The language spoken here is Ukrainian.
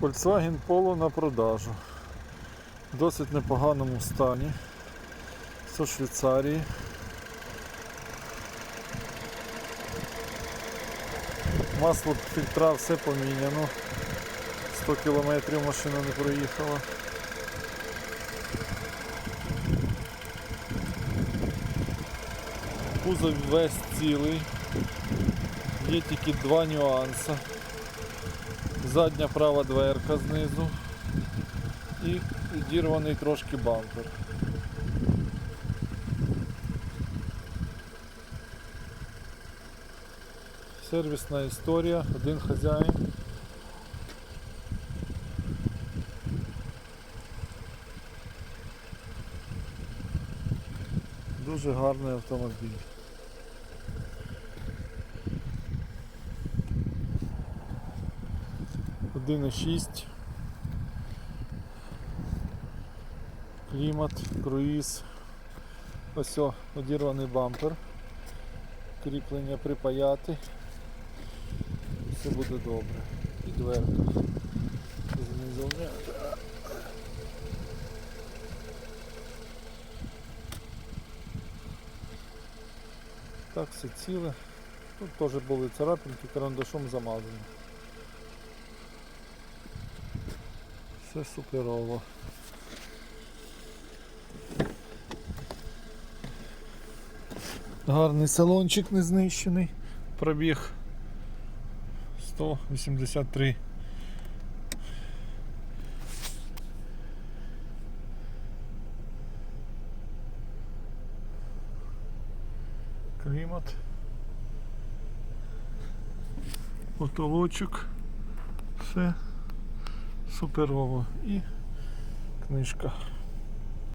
Volkswagen Polo на продажу. В досить непоганому стані. Це Швейцарії. Масло фільтра все поміняно. 100 кілометрів машина не проїхала. Кузов весь цілий. Є тільки два нюанси. Задня права дверка знизу і відірваний трошки бампер. Сервісна історія, один хазяїн. Дуже гарний автомобіль. Один і шість. Клімат, круїз. Ось одірваний бампер. Кріплення припаяти. Все буде добре. І дверка. Знизу. Так, все ціле. Тут теж були царапинки, карандашом замазані. Все суперово. Гарний салончик не знищений. Пробіг 183. Клімат. Потолочок. Все суперово. І книжка.